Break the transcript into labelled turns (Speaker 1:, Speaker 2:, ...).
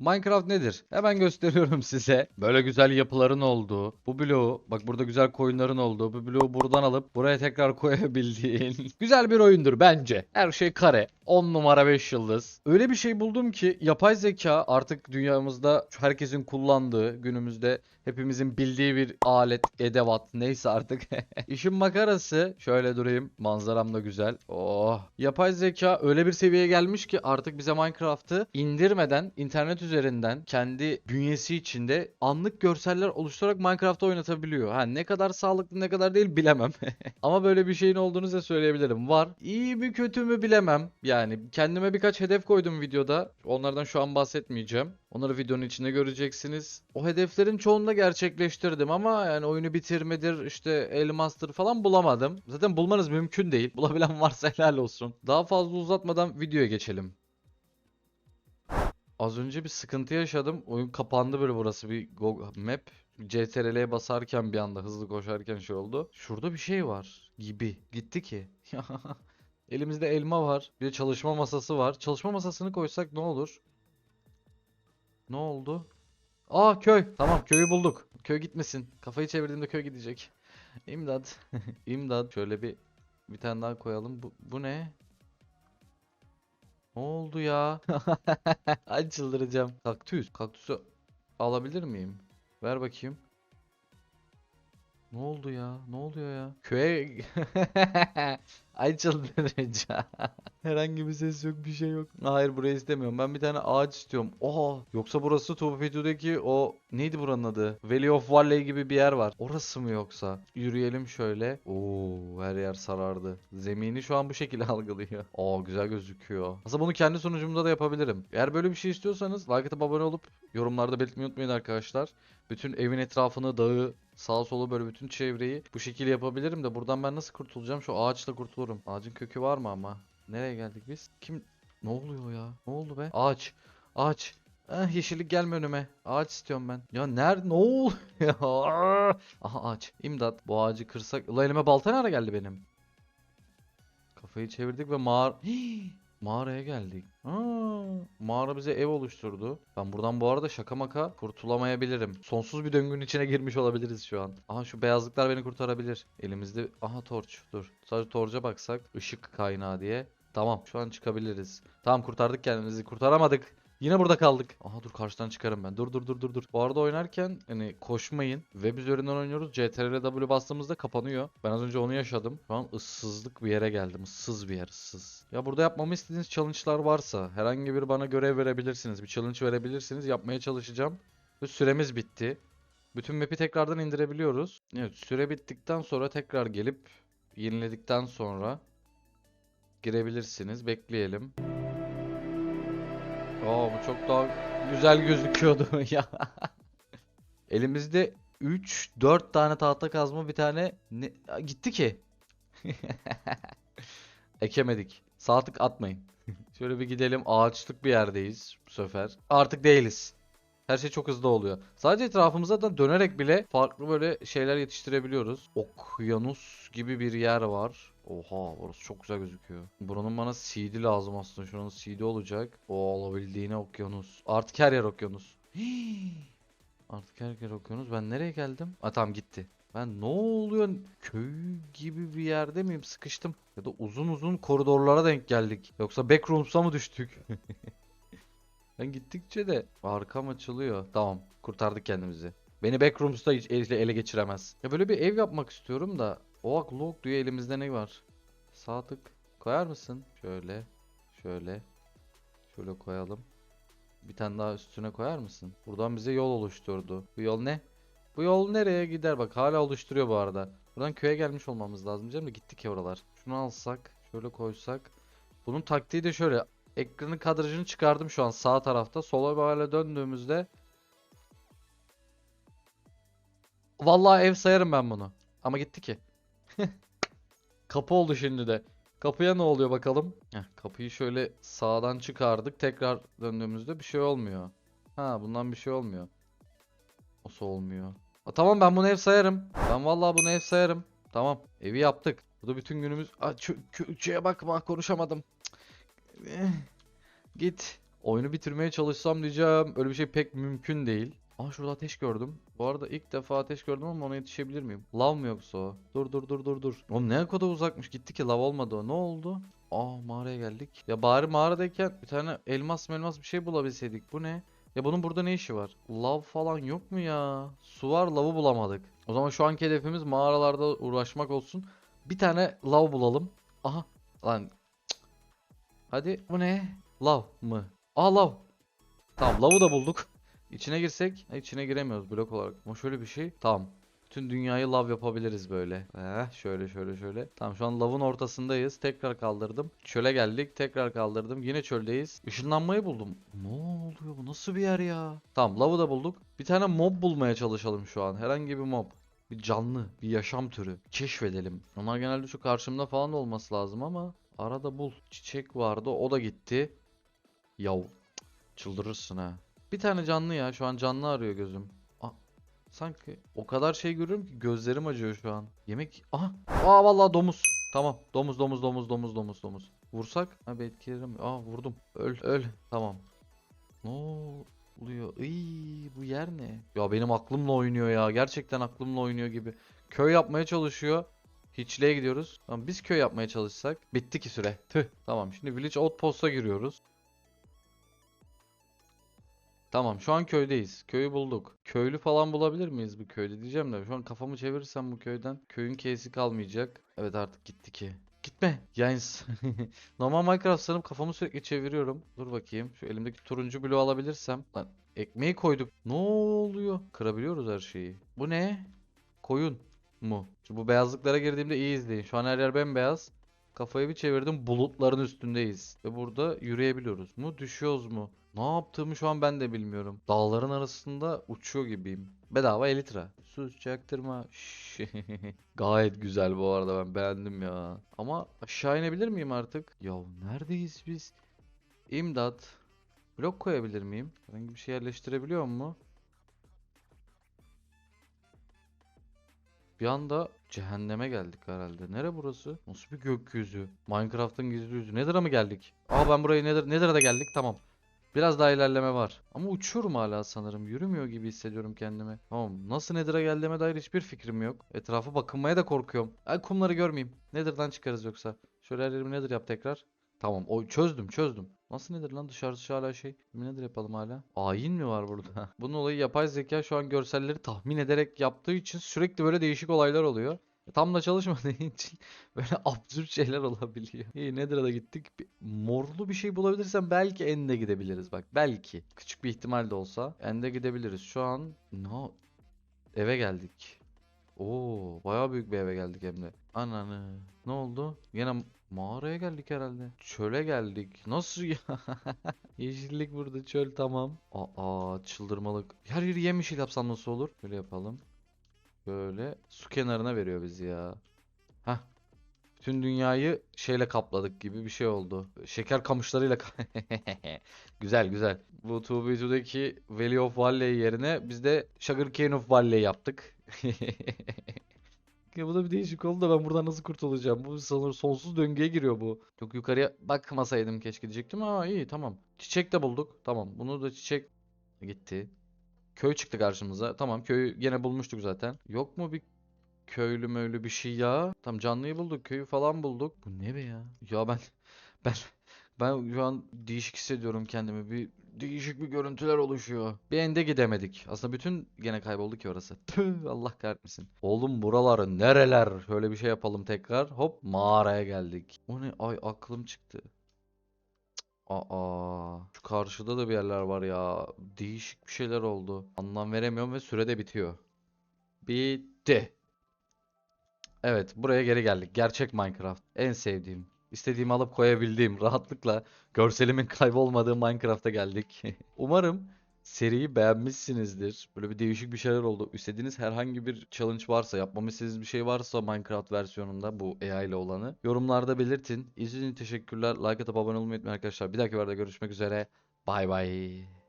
Speaker 1: Minecraft nedir? Hemen gösteriyorum size. Böyle güzel yapıların olduğu, bu bloğu, bak burada güzel koyunların olduğu, bu bloğu buradan alıp buraya tekrar koyabildiğin güzel bir oyundur bence. Her şey kare. 10 numara 5 yıldız. Öyle bir şey buldum ki yapay zeka artık dünyamızda herkesin kullandığı, günümüzde hepimizin bildiği bir alet, edevat neyse artık. İşin makarası şöyle durayım. Manzaram da güzel. Oh. Yapay zeka öyle bir seviyeye gelmiş ki artık bize Minecraft'ı indirmeden internet üzerinden kendi bünyesi içinde anlık görseller oluşturarak Minecraft'ta oynatabiliyor. Ha ne kadar sağlıklı ne kadar değil bilemem. Ama böyle bir şeyin olduğunu size söyleyebilirim. Var. İyi mi kötü mü bilemem. Yani kendime birkaç hedef koydum videoda. Onlardan şu an bahsetmeyeceğim. Onları videonun içinde göreceksiniz. O hedeflerin çoğunu da gerçekleştirdim ama yani oyunu bitirmedir işte elmastır falan bulamadım. Zaten bulmanız mümkün değil. Bulabilen varsa helal olsun. Daha fazla uzatmadan videoya geçelim. Az önce bir sıkıntı yaşadım. Oyun kapandı böyle burası bir Go map. CTRL'ye basarken bir anda hızlı koşarken şey oldu. Şurada bir şey var gibi. Gitti ki. Elimizde elma var. Bir de çalışma masası var. Çalışma masasını koysak ne olur? Ne oldu? Aa köy. Tamam köyü bulduk. Köy gitmesin. Kafayı çevirdiğimde köy gidecek. İmdat. İmdat. Şöyle bir bir tane daha koyalım. Bu, bu ne? Ne oldu ya? Ay çıldıracağım. Kaktüs. Kaktüsü alabilir miyim? Ver bakayım. Ne oldu ya? Ne oluyor ya? Köye... Ay çıldıracağım. Herhangi bir ses yok, bir şey yok. Hayır burayı istemiyorum. Ben bir tane ağaç istiyorum. Oha! Yoksa burası Tuğba o neydi buranın adı? Valley of Valley gibi bir yer var. Orası mı yoksa? Yürüyelim şöyle. Oo, her yer sarardı. Zemini şu an bu şekilde algılıyor. Aa güzel gözüküyor. Aslında bunu kendi sunucumda da yapabilirim. Eğer böyle bir şey istiyorsanız like atıp abone olup yorumlarda belirtmeyi unutmayın arkadaşlar. Bütün evin etrafını, dağı, sağa solu böyle bütün çevreyi bu şekilde yapabilirim de buradan ben nasıl kurtulacağım? Şu ağaçla kurtulurum. Ağacın kökü var mı ama? Nereye geldik biz? Kim? Ne oluyor ya? Ne oldu be? Ağaç. Ağaç. Ah, yeşillik gelme önüme. Ağaç istiyorum ben. Ya nerede? Ne oluyor? Aha ağaç. İmdat. Bu ağacı kırsak. Ulan elime balta nerede geldi benim? Kafayı çevirdik ve mağara... Hii! Mağaraya geldik. Aa, mağara bize ev oluşturdu. Ben buradan bu arada şaka maka kurtulamayabilirim. Sonsuz bir döngünün içine girmiş olabiliriz şu an. Aha şu beyazlıklar beni kurtarabilir. Elimizde aha torç. Dur. Sadece torca baksak ışık kaynağı diye. Tamam şu an çıkabiliriz. Tamam kurtardık kendimizi. Kurtaramadık. Yine burada kaldık. Aha dur karşıdan çıkarım ben. Dur dur dur dur dur. Bu arada oynarken hani koşmayın. Web üzerinden oynuyoruz. CTRL W bastığımızda kapanıyor. Ben az önce onu yaşadım. An ıssızlık bir yere geldim. Issız bir yer. ıssız. Ya burada yapmamı istediğiniz challenge'lar varsa herhangi bir bana görev verebilirsiniz. Bir challenge verebilirsiniz. Yapmaya çalışacağım. Ve süremiz bitti. Bütün map'i tekrardan indirebiliyoruz. Evet süre bittikten sonra tekrar gelip yeniledikten sonra girebilirsiniz. Bekleyelim. Aa bu çok daha güzel gözüküyordu ya. Elimizde 3 4 tane tahta kazma bir tane ne gitti ki. Ekemedik. Sağ tık atmayın. Şöyle bir gidelim. Ağaçlık bir yerdeyiz bu sefer. Artık değiliz. Her şey çok hızlı oluyor. Sadece etrafımıza da dönerek bile farklı böyle şeyler yetiştirebiliyoruz. Okyanus gibi bir yer var. Oha orası çok güzel gözüküyor. Buranın bana CD lazım aslında. Şuranın CD olacak. O alabildiğine okyanus. Artık her yer okyanus. Artık her yer okyanus. Ben nereye geldim? Aa tamam gitti. Ben ne oluyor? Köy gibi bir yerde miyim? Sıkıştım. Ya da uzun uzun koridorlara denk geldik. Yoksa backrooms'a mı düştük? Ben gittikçe de arkam açılıyor. Tamam. Kurtardık kendimizi. Beni Backrooms'ta hiç ele, ele geçiremez. Ya böyle bir ev yapmak istiyorum da. Oak log diyor elimizde ne var? Sağ tık. Koyar mısın? Şöyle. Şöyle. Şöyle koyalım. Bir tane daha üstüne koyar mısın? Buradan bize yol oluşturdu. Bu yol ne? Bu yol nereye gider? Bak hala oluşturuyor bu arada. Buradan köye gelmiş olmamız lazım canım da gittik ya oralar. Şunu alsak. Şöyle koysak. Bunun taktiği de şöyle. Ekranın kadrajını çıkardım şu an sağ tarafta. Sola böyle döndüğümüzde Vallahi ev sayarım ben bunu. Ama gitti ki. Kapı oldu şimdi de. Kapıya ne oluyor bakalım? Heh, kapıyı şöyle sağdan çıkardık. Tekrar döndüğümüzde bir şey olmuyor. Ha bundan bir şey olmuyor. Nasıl olmuyor? Aa, tamam ben bunu ev sayarım. Ben vallahi bunu ev sayarım. Tamam. Evi yaptık. Burada bütün günümüz... Aa, şeye bakma konuşamadım. Eh, Git. Oyunu bitirmeye çalışsam diyeceğim. Öyle bir şey pek mümkün değil. Aa şurada ateş gördüm. Bu arada ilk defa ateş gördüm ama ona yetişebilir miyim? Lav mı yoksa o? Dur dur dur dur dur. Oğlum ne kadar uzakmış gitti ki lav olmadı o. Ne oldu? Aa mağaraya geldik. Ya bari mağaradayken bir tane elmas melmas bir şey bulabilseydik. Bu ne? Ya bunun burada ne işi var? Lav falan yok mu ya? Su var lavı bulamadık. O zaman şu anki hedefimiz mağaralarda uğraşmak olsun. Bir tane lav bulalım. Aha. Lan. cık. Hadi bu ne? Lav mı? Aa lav. Tamam lavı da bulduk. İçine girsek içine giremiyoruz blok olarak. Ama şöyle bir şey. Tamam. Bütün dünyayı lav yapabiliriz böyle. Eh, şöyle şöyle şöyle. Tamam şu an lavın ortasındayız. Tekrar kaldırdım. Çöle geldik. Tekrar kaldırdım. Yine çöldeyiz. Işınlanmayı buldum. Ne oluyor bu? Nasıl bir yer ya? Tamam lavı da bulduk. Bir tane mob bulmaya çalışalım şu an. Herhangi bir mob. Bir canlı, bir yaşam türü. Keşfedelim. Onlar genelde şu karşımda falan da olması lazım ama arada bul. Çiçek vardı. O da gitti. Yav. Çıldırırsın ha. Bir tane canlı ya. Şu an canlı arıyor gözüm. Aa, sanki o kadar şey görüyorum ki gözlerim acıyor şu an. Yemek... Aha. Aa vallahi domuz. Tamam. Domuz domuz domuz domuz domuz domuz. Vursak? Abi etkilerim. Aa vurdum. Öl öl. Tamam. Ne oluyor? Iy, bu yer ne? Ya benim aklımla oynuyor ya. Gerçekten aklımla oynuyor gibi. Köy yapmaya çalışıyor. Hiçliğe gidiyoruz. Tamam biz köy yapmaya çalışsak. Bitti ki süre. Tüh. Tamam şimdi Village Outpost'a giriyoruz. Tamam şu an köydeyiz. Köyü bulduk. Köylü falan bulabilir miyiz bu köyde diyeceğim de şu an kafamı çevirirsem bu köyden köyün keysi kalmayacak. Evet artık gitti ki. Gitme. Yani normal Minecraft sanıp kafamı sürekli çeviriyorum. Dur bakayım. Şu elimdeki turuncu bloğu alabilirsem. Lan ekmeği koyduk. Ne oluyor? Kırabiliyoruz her şeyi. Bu ne? Koyun mu? Şimdi bu beyazlıklara girdiğimde iyi izleyin. Şu an her yer bembeyaz. Kafayı bir çevirdim bulutların üstündeyiz. Ve burada yürüyebiliyoruz mu? Düşüyoruz mu? Ne yaptığımı şu an ben de bilmiyorum. Dağların arasında uçuyor gibiyim. Bedava elitra. Sus çaktırma. Gayet güzel bu arada ben beğendim ya. Ama aşağı inebilir miyim artık? Ya neredeyiz biz? İmdat. Blok koyabilir miyim? Herhangi bir şey yerleştirebiliyor mu? Bir anda cehenneme geldik herhalde. Nere burası? Nasıl bir gökyüzü? Minecraft'ın gizli yüzü. Nether'a mı geldik? Aa ben buraya Nether, Nether'a da geldik. Tamam. Biraz daha ilerleme var. Ama uçuyorum hala sanırım. Yürümüyor gibi hissediyorum kendimi. Tamam. Nasıl Nether'a geldiğime dair hiçbir fikrim yok. Etrafa bakınmaya da korkuyorum. Ay kumları görmeyeyim. Nether'dan çıkarız yoksa. Şöyle her yerimi Nether yap tekrar. Tamam. O çözdüm çözdüm. Nasıl nedir lan dışarısı hala şey. Nedir yapalım hala? Ayin mi var burada? Bunun olayı yapay zeka şu an görselleri tahmin ederek yaptığı için sürekli böyle değişik olaylar oluyor. E, Tam da çalışmadığı için böyle absürt şeyler olabiliyor. İyi Nether'a gittik. Bir- morlu bir şey bulabilirsem belki End'e gidebiliriz bak. Belki. Küçük bir ihtimal de olsa End'e gidebiliriz. Şu an no eve geldik. Oo, bayağı büyük bir eve geldik hem de. Ananı. Ne oldu? Yine mağaraya geldik herhalde. Çöle geldik. Nasıl ya? Yeşillik burada çöl tamam. Aa çıldırmalık. Her yeri yemyeşil yapsam nasıl olur? Böyle yapalım. Böyle su kenarına veriyor bizi ya. Hah. Bütün dünyayı şeyle kapladık gibi bir şey oldu. Şeker kamışlarıyla ka- Güzel güzel. Bu 2v2'deki Valley of Valley yerine biz de Sugarcane of Valley yaptık. Ya bu da bir değişik oldu da ben buradan nasıl kurtulacağım? Bu sanırım sonsuz döngüye giriyor bu. Çok yukarıya bakmasaydım keşke diyecektim ama iyi tamam. Çiçek de bulduk. Tamam bunu da çiçek gitti. Köy çıktı karşımıza. Tamam köyü gene bulmuştuk zaten. Yok mu bir köylü möylü bir şey ya? Tam canlıyı bulduk, köyü falan bulduk. Bu ne be ya? Ya ben ben ben şu an değişik hissediyorum kendimi. Bir değişik bir görüntüler oluşuyor. Bir ende gidemedik. Aslında bütün gene kayboldu ki orası. Tüh, Allah kahretmesin. Oğlum buraları nereler? Şöyle bir şey yapalım tekrar. Hop mağaraya geldik. O ne? Ay aklım çıktı. Aa, şu karşıda da bir yerler var ya. Değişik bir şeyler oldu. Anlam veremiyorum ve süre de bitiyor. Bitti. Evet, buraya geri geldik. Gerçek Minecraft. En sevdiğim. İstediğimi alıp koyabildiğim, rahatlıkla görselimin kaybolmadığı Minecraft'a geldik. Umarım seriyi beğenmişsinizdir. Böyle bir değişik bir şeyler oldu. İstediğiniz herhangi bir challenge varsa, yapmamı istediğiniz bir şey varsa Minecraft versiyonunda bu AI ile olanı yorumlarda belirtin. İzlediğiniz teşekkürler. Like atıp abone olmayı unutmayın arkadaşlar. Bir dahaki videoda görüşmek üzere. Bay bay.